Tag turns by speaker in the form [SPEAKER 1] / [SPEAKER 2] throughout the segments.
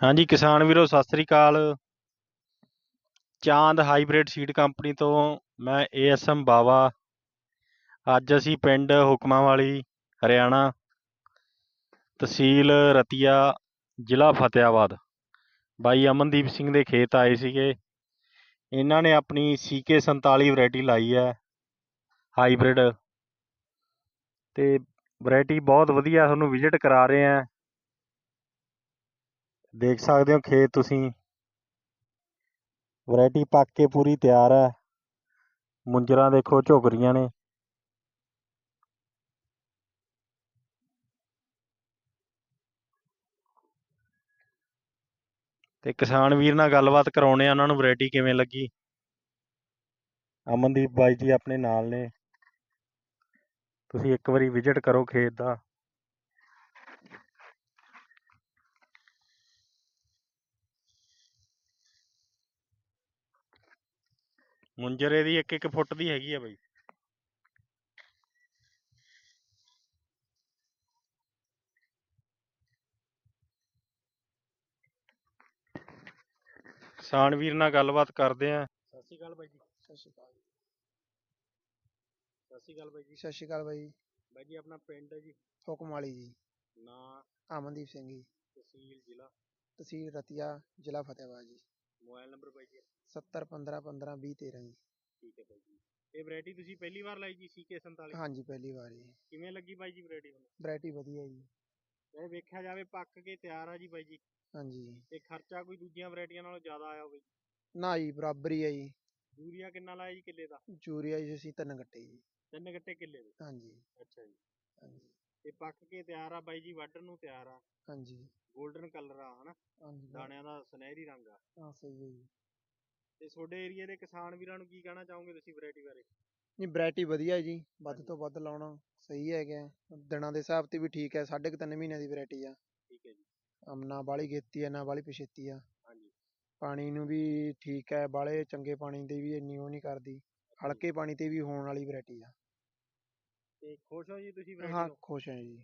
[SPEAKER 1] ਹਾਂਜੀ, ਕਿਸਾਨ ਵੀਰੋ, ਸਤਿ ਸ੍ਰੀ ਅਕਾਲ। ਚਾਂਦ ਹਾਈਬ੍ਰਿਡ ਸੀਡ ਕੰਪਨੀ ਤੋਂ ਮੈਂ ਏਐਸਐਮ ਬਾਵਾ। ਅੱਜ ਅਸੀਂ ਪਿੰਡ ਹੁਕਮਾਂ ਵਾਲੀ ਹਰਿਆਣਾ, ਤਹਿਸੀਲ ਰਤੀਆ, ਜ਼ਿਲ੍ਹਾ ਫਤਿਆਬਾਦ ਬਾਈ ਅਮਨਦੀਪ ਸਿੰਘ ਦੇ ਖੇਤ ਆਏ ਸੀਗੇ। ਇਹਨਾਂ ਨੇ ਆਪਣੀ ਸੀਕੇ 47 ਵੈਰਾਈਟੀ ਲਾਈ ਹੈ, ਹਾਈਬ੍ਰਿਡ। ਤੇ ਵੈਰਾਈਟੀ ਬਹੁਤ ਵਧੀਆ, ਤੁਹਾਨੂੰ ਵਿਜ਼ਿਟ ਕਰਾ ਰਹੇ ਆ ਦੇਖ ਸਕਦੇ ਹੋ ਖੇਤ ਤੁਸੀਂ। ਵੈਰਾਈਟੀ ਪੱਕ ਕੇ ਪੂਰੀ ਤਿਆਰ ਹੈ। ਮੁੰਜਰਾਂ ਦੇਖੋ ਝੁਕ ਰਹੀਆਂ ਨੇ। ਤੇ ਕਿਸਾਨ ਵੀਰ ਨਾਲ ਗੱਲਬਾਤ ਕਰਾਉਣੇ ਆ ਉਹਨਾਂ ਨੂੰ ਵੈਰਾਈਟੀ ਕਿਵੇਂ ਲੱਗੀ? ਅਮਨਦੀਪ ਬਾਈ ਜੀ ਆਪਣੇ ਨਾਲ ਨੇ। ਤੁਸੀਂ ਇੱਕ ਵਾਰੀ ਵਿਜ਼ਿਟ ਕਰੋ ਖੇਤ ਦਾ। ਮੁੰਜਰੇ ਦੀ ਇੱਕ ਇੱਕ ਫੁੱਟ ਦੀ ਹੈਗੀ ਆ ਬਾਈ। ਕਿਸਾਨ ਵੀਰ ਨਾਲ ਗੱਲਬਾਤ ਕਰਦੇ ਆ। ਸਤਿ ਸ਼੍ਰੀ ਅਕਾਲ ਬਾਈ ਜੀ।
[SPEAKER 2] ਸਤਿ ਸ਼੍ਰੀ ਅਕਾਲ। ਜੀ
[SPEAKER 1] ਸਤਿ ਸ਼੍ਰੀ ਅਕਾਲ ਬਾਈ ਜੀ।
[SPEAKER 2] ਸਤਿ ਸ਼੍ਰੀ ਅਕਾਲ ਬਾਈ
[SPEAKER 1] ਬਾਈ ਜੀ ਆਪਣਾ ਪਿੰਡ ਹੈ ਜੀ।
[SPEAKER 2] ਹੁਕਮ ਵਾਲੀ ਜੀ।
[SPEAKER 1] ਨਾਂ
[SPEAKER 2] ਅਮਨਦੀਪ ਸਿੰਘ ਜੀ।
[SPEAKER 1] ਤਹਿਸੀਲ ਜ਼ਿਲ੍ਹਾ।
[SPEAKER 2] ਤਹਿਸੀਲ ਰਤੀਆ ਜ਼ਿਲ੍ਹਾ ਜੀ।
[SPEAKER 1] ਮੋਬਾਈਲ ਨੰਬਰ ਬਾਈ ਜੀ?
[SPEAKER 2] 70 15 15 20 13 ਜੀ।
[SPEAKER 1] ਠੀਕ ਹੈ ਬਾਈ ਜੀ। ਇਹ ਵੈਰਾਈਟੀ ਤੁਸੀਂ ਪਹਿਲੀ ਵਾਰ ਲਾਈ ਜੀ ਸੀਕੇ 47
[SPEAKER 2] ਹਾਂਜੀ ਪਹਿਲੀ ਵਾਰ ਜੀ।
[SPEAKER 1] ਕਿਵੇਂ ਲੱਗੀ ਬਾਈ ਜੀ ਵੈਰਾਈਟੀ ਤੁਹਾਨੂੰ?
[SPEAKER 2] ਵੈਰਾਈਟੀ ਵਧੀਆ ਜੀ।
[SPEAKER 1] ਇਹ ਵੇਖਿਆ ਜਾਵੇ ਪੱਕ ਕੇ ਤਿਆਰ ਆ ਜੀ ਬਾਈ ਜੀ।
[SPEAKER 2] ਹਾਂਜੀ।
[SPEAKER 1] ਤੇ ਖਰਚਾ ਕੋਈ ਦੂਜੀਆਂ ਵੈਰਾਈਟੀਆਂ ਨਾਲੋਂ ਜ਼ਿਆਦਾ ਆਇਆ ਹੋਵੇ
[SPEAKER 2] ਨਾ ਜੀ ਬਰਾਬਰ ਹੀ ਹੈ ਜੀ।
[SPEAKER 1] ਯੂਰੀਆ ਕਿੰਨਾ ਲਾਇਆ ਜੀ ਕਿੱਲੇ ਦਾ?
[SPEAKER 2] ਚੂਰੀਆ ਜੀ ਅਸੀਂ ਤਿੰਨ ਗੱਟੇ ਜੀ।
[SPEAKER 1] ਤਿੰਨ ਗੱਟੇ ਕਿੱਲੇ ਦੇ?
[SPEAKER 2] ਹਾਂਜੀ।
[SPEAKER 1] ਅੱਛਾ ਜੀ।
[SPEAKER 2] ਹਾਂਜੀ।
[SPEAKER 1] ਤੇ ਪੱਕ ਕੇ ਤਿਆਰ ਆ ਬਾਈ ਜੀ ਵੱਢਣ ਨੂੰ ਤਿਆਰ ਆ।
[SPEAKER 2] ਹਾਂਜੀ।
[SPEAKER 1] 골ਡਨ ਕਲਰ ਆ ਹਨਾ?
[SPEAKER 2] ਹਾਂਜੀ
[SPEAKER 1] ਦਾਣਿਆਂ ਦਾ ਸੁਨਹਿਰੀ ਰੰਗ ਆ।
[SPEAKER 2] ਹਾਂ ਸਹੀ ਹੈ ਜੀ।
[SPEAKER 1] ਤੇ ਤੁਹਾਡੇ ਏਰੀਆ ਦੇ ਕਿਸਾਨ ਵੀਰਾਂ ਨੂੰ ਕੀ ਕਹਿਣਾ ਚਾਹੋਗੇ ਤੁਸੀਂ ਵੈਰਾਈਟੀ ਬਾਰੇ?
[SPEAKER 2] ਨਹੀਂ ਵੈਰਾਈਟੀ ਵਧੀਆ ਹੈ ਜੀ। ਵੱਧ। ਤੋਂ ਵੱਧ ਲਾਉਣਾ ਸਹੀ ਹੈਗਾ। ਦਿਨਾਂ ਦੇ ਹਿਸਾਬ ਤੇ ਵੀ ਠੀਕ ਹੈ ਸਾਢੇ ਕੁ ਤਿੰਨ ਮਹੀਨਿਆਂ ਦੀ ਵੈਰਾਈਟੀ ਆ।
[SPEAKER 1] ਠੀਕ ਹੈ ਜੀ।
[SPEAKER 2] ਅਮ ਨਾ ਬਾਲੀ ਗੇਤੀ ਹੈ ਨਾ ਬਾਲੀ ਪਛੇਤੀ ਆ।
[SPEAKER 1] ਹਾਂਜੀ।
[SPEAKER 2] ਪਾਣੀ ਨੂੰ ਵੀ ਠੀਕ ਹੈ ਬਾਲੇ ਚੰਗੇ ਪਾਣੀ ਦੇ ਵੀ ਇੰਨੀ ਉਹ ਨਹੀਂ ਕਰਦੀ। ਹਲਕੇ ਪਾਣੀ ਤੇ ਵੀ ਹੋਣ ਵਾਲੀ ਵੈਰਾਈਟੀ ਆ।
[SPEAKER 1] ਤੇ ਖੁਸ਼ ਹੋ ਜੀ ਤੁਸੀਂ
[SPEAKER 2] ਹਾਂ
[SPEAKER 1] ਵੈਰਾਈਟੀ ਤੋਂ
[SPEAKER 2] ਖੁਸ਼ ਹਾਂ ਜੀ।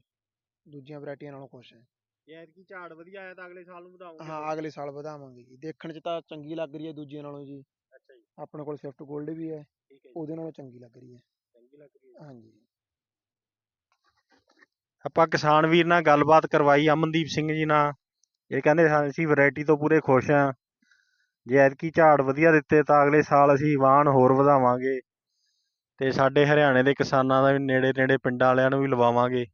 [SPEAKER 2] ਦੂਜੀਆਂ ਵੈਰਾਈਟੀਆਂ ਨਾਲੋਂ ਖੁਸ਼ ਹਾਂ।
[SPEAKER 1] ਜੇ ਐਤਕੀ ਝਾੜ ਵਧੀਆ ਆਇਆ ਤਾਂ ਅਗਲੇ ਸਾਲ ਨੂੰ ਵਧਾਓਗੇ
[SPEAKER 2] ਹਾਂ ਅਗਲੇ ਸਾਲ ਵਧਾਵਾਂਗੇ ਜੀ। ਦੇਖਣ 'ਚ ਤਾਂ ਚੰਗੀ ਲੱਗ ਰਹੀ ਹੈ ਦੂਜੀਆਂ ਨਾਲੋਂ ਜੀ।
[SPEAKER 1] ਅੱਛਾ ਜੀ।
[SPEAKER 2] ਆਪਣੇ ਕੋਲ ਸਵਿਫਟ 골ਡ ਵੀ ਹੈ।
[SPEAKER 1] ਠੀਕ ਹੈ ਜੀ।
[SPEAKER 2] ਉਹਦੇ ਨਾਲੋਂ ਚੰਗੀ ਲੱਗ ਰਹੀ ਹੈ।
[SPEAKER 1] ਚੰਗੀ ਲੱਗ ਰਹੀ ਹੈ।
[SPEAKER 2] ਹਾਂਜੀ
[SPEAKER 1] ਆਪਾਂ ਕਿਸਾਨ ਵੀਰ ਨਾਲ ਗੱਲਬਾਤ ਕਰਵਾਈ ਅਮਨਦੀਪ ਸਿੰਘ ਜੀ ਨਾਲ। ਇਹ ਕਹਿੰਦੇ ਹਾਂ ਅਸੀਂ ਵੈਰਾਈਟੀ ਤੋਂ ਪੂਰੇ ਖੁਸ਼ ਹਾਂ। ਜੇ ਐਤਕੀ ਝਾੜ ਵਧੀਆ ਦਿੱਤੇ ਤਾਂ ਅਗਲੇ ਸਾਲ ਅਸੀਂ ਵਾਹਣ ਹੋਰ ਵਧਾਵਾਂਗੇ। ਤੇ ਸਾਡੇ ਹਰਿਆਣੇ ਦੇ ਕਿਸਾਨਾਂ ਦਾ ਵੀ ਨੇੜੇ ਨੇੜੇ ਪਿੰਡਾਂ ਵਾਲਿਆਂ ਨੂੰ ਵੀ ਲਵਾਵਾਂਗੇ।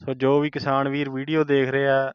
[SPEAKER 1] ਸੋ ਜੋ ਵੀ ਕਿਸਾਨ ਵੀਰ ਵੀਡੀਓ ਦੇਖ ਰਿਹਾ